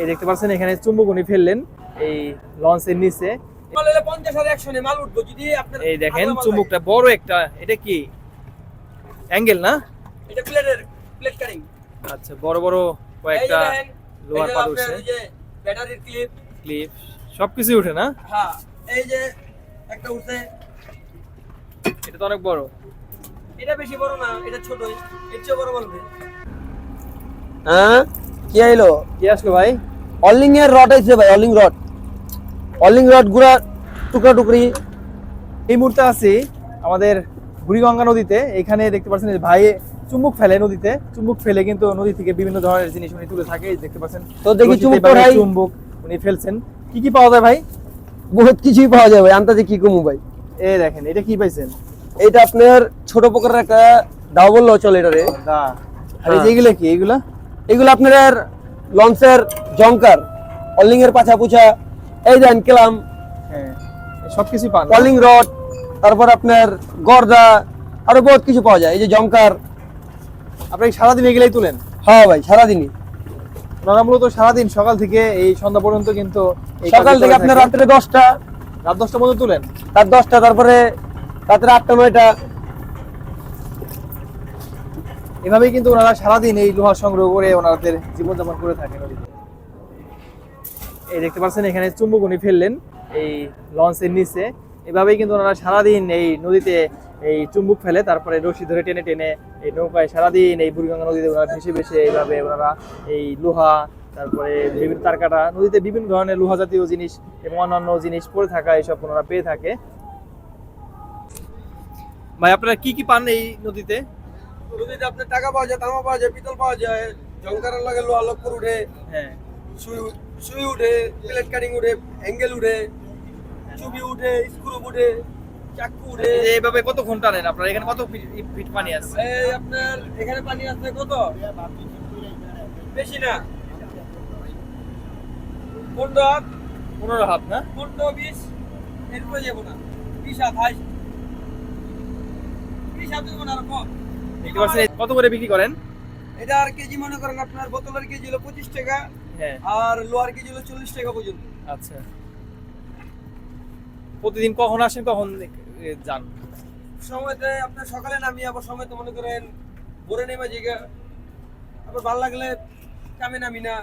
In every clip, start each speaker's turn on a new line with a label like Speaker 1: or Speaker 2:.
Speaker 1: এই দেখতে পাচ্ছেন এখানে চুম্বক উনি ফেললেন এই লঞ্চের নিচে। এই দেখেন চুম্বকটা বড় একটা এটা কি? অ্যাঙ্গেল না?
Speaker 2: এটা প্লেটের প্লেট কাটিং।
Speaker 1: আচ্ছা বড় বড় কয়েকটা লোহার পাত উঠছে
Speaker 2: ব্যাটারির ক্লিপ
Speaker 1: ক্লিপ সবকিছু উঠে না?
Speaker 2: হ্যাঁ এই যে একটা উঠছে।
Speaker 1: এটা তো অনেক বড়।
Speaker 2: এটা বেশি বড় না এটা ছোটই এর চেয়ে বড় বলবে।
Speaker 3: হ্যাঁ? কি আইলো?
Speaker 1: কি আসলো ভাই?
Speaker 3: অলিং এর রড আইছে ভাই অলিং রড অলিং রড গুড়া টুকরা টুকরি।
Speaker 1: এই মুহূর্তে আছি আমাদের বুড়িগঙ্গা নদীতে। এখানে দেখতে পাচ্ছেন ভাই চুম্বক ফেলে নদীতে। চুম্বক ফেলে কিন্তু নদী থেকে বিভিন্ন ধরনের জিনিস উনি তুলে থাকে। দেখতে পাচ্ছেন
Speaker 3: তো দেখি চুম্বক ভাই।
Speaker 1: চুম্বক উনি ফেলছেন। কি কি পাওয়া যায় ভাই?
Speaker 3: বহুত কিছুই পাওয়া যায় ভাই আন্তাজে কি কমু ভাই?
Speaker 1: এ দেখেন এটা কি পাইছেন?
Speaker 3: এটা আপনার ছোট প্রকারের একটা দাও বললেও চলে এটারে।
Speaker 1: দা আর
Speaker 3: হ্যাঁ।
Speaker 1: যেগুলো কি এগুলা
Speaker 3: এগুলো আপনার লঞ্চের জঙ্কার অলিং এর পাছা পুছা এই দেন কেলাম।
Speaker 1: হ্যাঁ সবকিছু পান?
Speaker 3: অলিং রড তারপর আপনার গর্দা আরও বহুত কিছু পাওয়া যায়। এই যে জঙ্কার
Speaker 1: আপনি সারাদিন এগুলাই তুলেন?
Speaker 3: হ্যাঁ ভাই সারাদিনই।
Speaker 1: ওনারা মূলত সারাদিন সকাল থেকে এই সন্ধ্যা পর্যন্ত কিন্তু
Speaker 3: সকাল থেকে আপনার রাত্রে দশটা।
Speaker 1: রাত দশটা পর্যন্ত তুলেন?
Speaker 3: রাত দশটা তারপরে রাত্রে আটটা নয়টা।
Speaker 1: এভাবেই কিন্তু ওনারা সারাদিন এই লোহা সংগ্রহ করে ওনাদের জীবনযাপন করে থাকে নদীতে এই দেখতে পাচ্ছেন, এখানে চুম্বক উনি ফেললেন এই লঞ্চের নিচে। এভাবেই কিন্তু ওনারা সারাদিন এই নদীতে এই চুম্বুক ফেলে, তারপরে রশি ধরে টেনে টেনে এই নৌকায় সারাদিন এই বুড়িগঙ্গা নদীতে ওনারা ভেসে ভেসে এইভাবে ওনারা এই লোহা, তারপরে বিভিন্ন তারকাটা, নদীতে বিভিন্ন ধরনের লোহা জাতীয় জিনিস এবং অন্যান্য জিনিস পড়ে থাকা এইসব ওনারা পেয়ে থাকে। ভাই, আপনারা কি কি পান এই নদীতে?
Speaker 2: নদীতে আপনার টাকা পাওয়া যায় তামা পাওয়া যায় পিতল পাওয়া যায় জঙ্কারের লাগে লোহা লক্কর উঠে
Speaker 1: হ্যাঁ।
Speaker 2: সুই সুই উঠে প্লেট কাটিং উঠে অ্যাঙ্গেল উঠে চুবি উঠে স্ক্রু উঠে চাকু উঠে।
Speaker 1: এইভাবে কত ঘণ্টা নেন আপনার? এখানে কত ফিট পানি আছে?
Speaker 2: এই আপনার এখানে পানি আছে কত? বেশি না। পনেরো হাত।
Speaker 1: পনেরো হাত না?
Speaker 2: পনেরো বিশ এরপরে যাব না। বিশ হাত বিশ হাত না আর কম।
Speaker 1: দেখতে পাচ্ছেন কত করে বিক্রি করেন?
Speaker 2: এটা আর কেজি মনে করেন আপনার বোতলের কেজি হলো পঁচিশ টাকা
Speaker 1: হ্যাঁ।
Speaker 2: আর লোহার কেজি হলো চল্লিশ টাকা পর্যন্ত।
Speaker 1: আচ্ছা। প্রতিদিন কখন আসেন কখন যান?
Speaker 2: সময়তে আপনার সকালে নামি আবার সময় তো মনে করেন ভোরে নেমে জিগা আবার ভালো লাগলে কামে নামি না।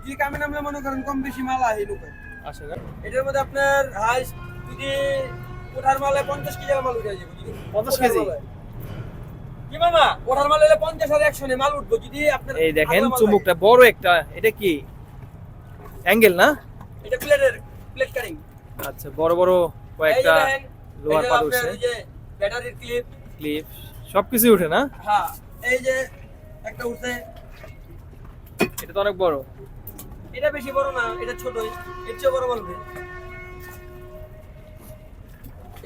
Speaker 2: যদি কামে নামলে মনে করেন কম বেশি মাল আহে নৌকায়
Speaker 1: আসে
Speaker 2: এটার মধ্যে আপনার হাইস্ট যদি ওঠার মালে পঞ্চাশ কেজি মাল উঠে যাবে যদি
Speaker 1: 50
Speaker 2: ওঠার
Speaker 1: কেজি?
Speaker 2: কি মামা? ওঠার মাল হলে পঞ্চাশ আর একশো মাল উঠবো। যদি আপনার
Speaker 1: এই দেখেন চুম্বকটা বড় একটা এটা কি? অ্যাঙ্গেল না?
Speaker 2: এটা প্লেটের প্লেট কাটিং।
Speaker 1: আচ্ছা বড় বড় কয়েকটা লোহার পাত উঠছে।
Speaker 2: ব্যাটারির ক্লিপ
Speaker 1: ক্লিপ সবকিছু উঠে না?
Speaker 2: হ্যাঁ এই যে একটা উঠছে।
Speaker 1: এটা তো অনেক বড়।
Speaker 2: এটা বেশি বড় না এটা ছোটই। এর চেয়ে বড় বলবে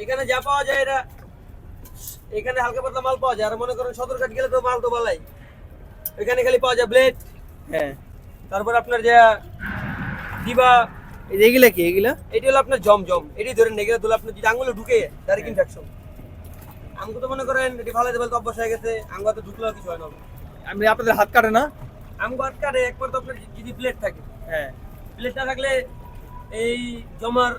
Speaker 2: এখানে যা পাওয়া যায় এটা এখানে হালকা পাতলা মাল পাওয়া যায়। আর মনে করেন সদরঘাট গেলে তো মাল তো বালাই। এখানে খালি পাওয়া যায় ব্লেড
Speaker 1: হ্যাঁ।
Speaker 2: তারপর আপনার যে দিবা
Speaker 1: এগুলা কি এগুলা?
Speaker 2: এটি হলো আপনার জমজম এটি ধরেন নেগেলে দিলে আপনার যদি আঙুলে ঢুকে ডাইরেক্ট ইনফেকশন আঙ্গু তো মনে করেন এটি ভালো দেবে তো অভ্যাস হয়ে গেছে আঙ্গু তো ঢুকলেও কিছু হয় না।
Speaker 1: আমি আপনাদের হাত কাটে না?
Speaker 2: আঙ্গু হাত কাটে একবার তো আপনার যদি প্লেট থাকে।
Speaker 1: হ্যাঁ।
Speaker 2: প্লেট না থাকলে এই জমার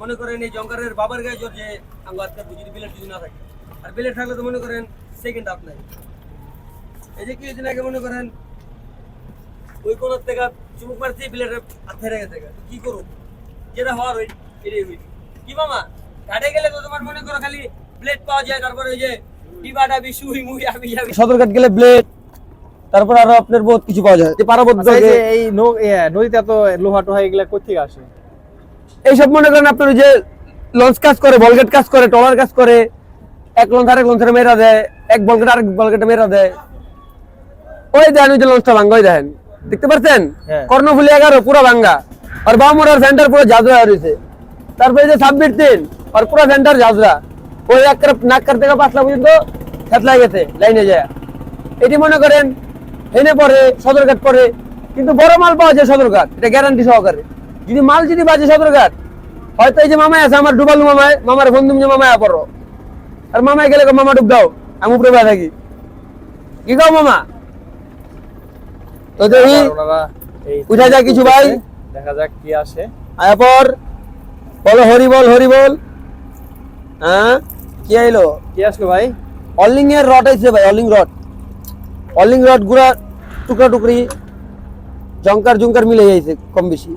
Speaker 2: মনে করেন এই জঙ্কারের বাবার গায়ে জোর যে আঙ্গু হাত কাটবে যদি প্লেট যদি না থাকে। আর থাকলে তো মনে করেন সেকেন্ড হাত নাই। এই যে কিছুদিন আগে মনে করেন ওই থেকে চুমুক মারছি হাত গেছে কি করুক যেটা হওয়ার ওই এটাই হইল। কি মামা? ঘাটে গেলে তো তোমার মনে করো খালি প্লেট পাওয়া যায় তারপরে ওই যে ডিবাটা বিশুই মুই আমি যাবি
Speaker 3: সদরঘাট গেলে ব্লেড তারপর আরও আপনার বহুত কিছু পাওয়া যায়। যে পারাবত
Speaker 1: আচ্ছা, এই যে এই নদীতে এত লোহা টোহা এগুলা কোথেকে আসে?
Speaker 3: এইসব মনে করেন আপনার ওই যে লঞ্চ কাজ করে বলগেট কাজ করে টলার কাজ করে এক লঞ্চ আরেক লঞ্চের মেরা দেয় এক বলগেট আরেক বলগেটে মেরা দেয়। ওই দেন ওই যে লঞ্চটা ভাঙ্গা ওই দেখেন দেখতে পাচ্ছেন
Speaker 1: হ্যাঁ।
Speaker 3: কর্ণফুলি এগারো পুরো ভাঙ্গা। আর বামুরার সেন্টার পুরো জাজরা রয়েছে। তারপরে যে ছাব্বিশ দিন আর পুরো সেন্টার জাজরা। ওই এক নাক্কার থেকে পাঁচলা পর্যন্ত থেতলাই গেছে লাইনে যায়। এটি মনে করেন হেনে পরে সদরঘাট পরে কিন্তু বড় মাল পাওয়া যায় সদরঘাট এটা গ্যারান্টি সহকারে। যদি মাল যদি বাজে সদরঘাট হয়তো এই যে মামাই আছে আমার ডুবালু মামায় মামার বন্ধু যে মামায় পড়ো আর মামায় গেলে মামা ডুব দাও আমি উপরে বসে থাকি। কি গাও মামা? তো দেখি
Speaker 2: উঠে যায় কিছু ভাই।
Speaker 1: দেখা যাক কি আসে।
Speaker 2: এরপর বলো হরি বল হরি বল। হ্যাঁ? কি আইলো?
Speaker 1: কি আসলো ভাই?
Speaker 2: অলিং এর রড আইছে ভাই অলিং রড। অলিং রড গুড়া টুকরা টুকরি জঙ্কার জুঙ্কার মিলে যাইছে কম বেশি।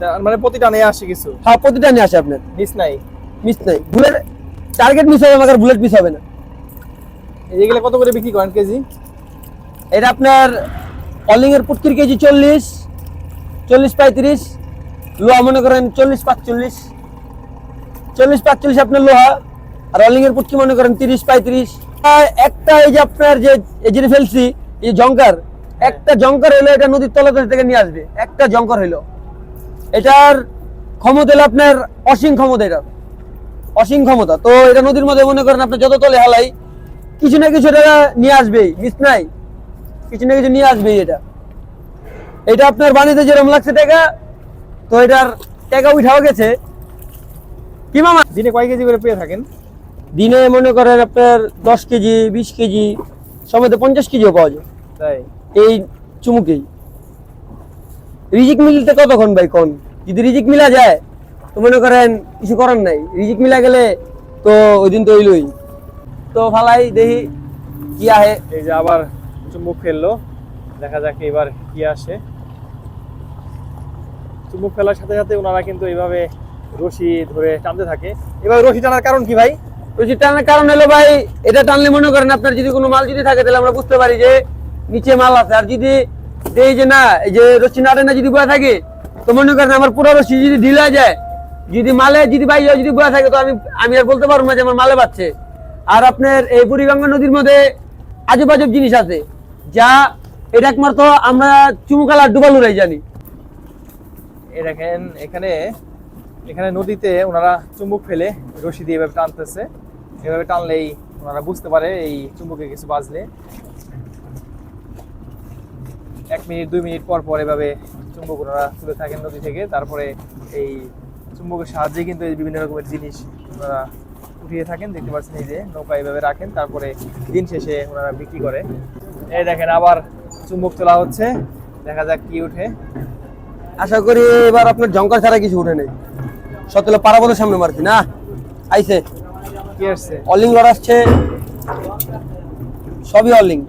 Speaker 1: তার মানে প্রতিটা নিয়ে আসে কিছু?
Speaker 2: হ্যাঁ প্রতিটা নিয়ে আসে আপনার।
Speaker 1: মিস নাই?
Speaker 2: মিস নাই। বুলেট টার্গেট মিস হবে আমাদের বুলেট মিস হবে না।
Speaker 1: এইগুলো কত করে বিক্রি করেন কেজি?
Speaker 2: এটা আপনার অলিং এর পুটকির কেজি চল্লিশ চল্লিশ পঁয়ত্রিশ লোহা মনে করেন চল্লিশ পাঁচচল্লিশ। চল্লিশ পাঁচচল্লিশ আপনার লোহা আর অলিং এর পুটকি মনে করেন তিরিশ পঁয়ত্রিশ। আর একটা এই যে আপনার যে এই যে ফেলছি এই জঙ্কার একটা জঙ্কার হইল এটা নদীর তলদেশ থেকে নিয়ে আসবে। একটা জঙ্কার হইল। এটার ক্ষমতা হলো আপনার অসীম ক্ষমতা এটা। অসীম ক্ষমতা। তো এটা নদীর মধ্যে মনে করেন আপনি যত তলে হালাই কিছু না কিছু এটা নিয়ে আসবেই মিস নাই। কিছু না কিছু নিয়ে আসবেই এটা। এটা আপনার বাণীতে যেরকম লাগছে টাকা তো এটার টাকা উঠাও গেছে। কি মামা?
Speaker 1: দিনে কয় কেজি করে পেয়ে থাকেন?
Speaker 2: দিনে মনে করেন আপনার দশ কেজি বিশ কেজি সময় পঞ্চাশ কেজিও পাওয়া যায়।
Speaker 1: তাই?
Speaker 2: এই চুমুকেই। রিজিক মিলতে কতক্ষণ ভাই কোন? যদি রিজিক মিলা যায় তো মনে করেন কিছু করার নাই। রিজিক মিলা গেলে তো ওই দিন তো হইলই। তো ফালাই দেখি কি আহে।
Speaker 1: এই যে আবার চুম্বক ফেলল। দেখা যাক এবার কি আসে। চুম্বক ফেলার সাথে সাথে ওনারা কিন্তু এইভাবে রশি ধরে টানতে থাকে। এবার রশি টানার কারণ কি ভাই?
Speaker 2: রশি টানার কারণ হলো ভাই এটা টানলে মনে করেন আপনার যদি কোনো মাল যদি থাকে তাহলে আমরা বুঝতে পারি যে নিচে মাল আছে। আর যদি এই যে না এই যে রশি না টানা যদি বয়া থাকে তো মনে করেন আমার পুরো রশি যদি ঢিলা যায় যদি মালে যদি বাইরে যদি বয়া থাকে, তো আমি আমি আর বলতে পারব না যে আমার মালে পাচ্ছে আর আপনার এই বুড়িগঙ্গা নদীর মধ্যে আজব আজব জিনিস আছে, যা এটা একমাত্র আমরা চুমুকালা ডুবালুরাই জানি।
Speaker 1: দেখেন, এখানে এখানে নদীতে ওনারা চুম্বক ফেলে রশি দিয়ে এভাবে টানতেছে। এভাবে টানলেই ওনারা বুঝতে পারে এই চুম্বকে কিছু বাজলে এক মিনিট, দুই মিনিট পর পর এভাবে চুম্বক ওনারা তুলে থাকেন নদী থেকে। তারপরে এই চুম্বকের সাহায্যে কিন্তু এই বিভিন্ন রকমের জিনিস ওনারা উঠিয়ে থাকেন দেখতে পাচ্ছেন এই যে নৌকা এইভাবে রাখেন তারপরে দিন শেষে ওনারা বিক্রি করে। এই দেখেন আবার চুম্বক তোলা হচ্ছে দেখা যাক কি উঠে।
Speaker 2: আশা করি এবার আপনার জঙ্কার ছাড়া কিছু উঠে নেই। সতলে পারাবলের সামনে মারছি না? আইসে
Speaker 1: কি আসছে?
Speaker 2: অলিং রড আসছে সবই অলিং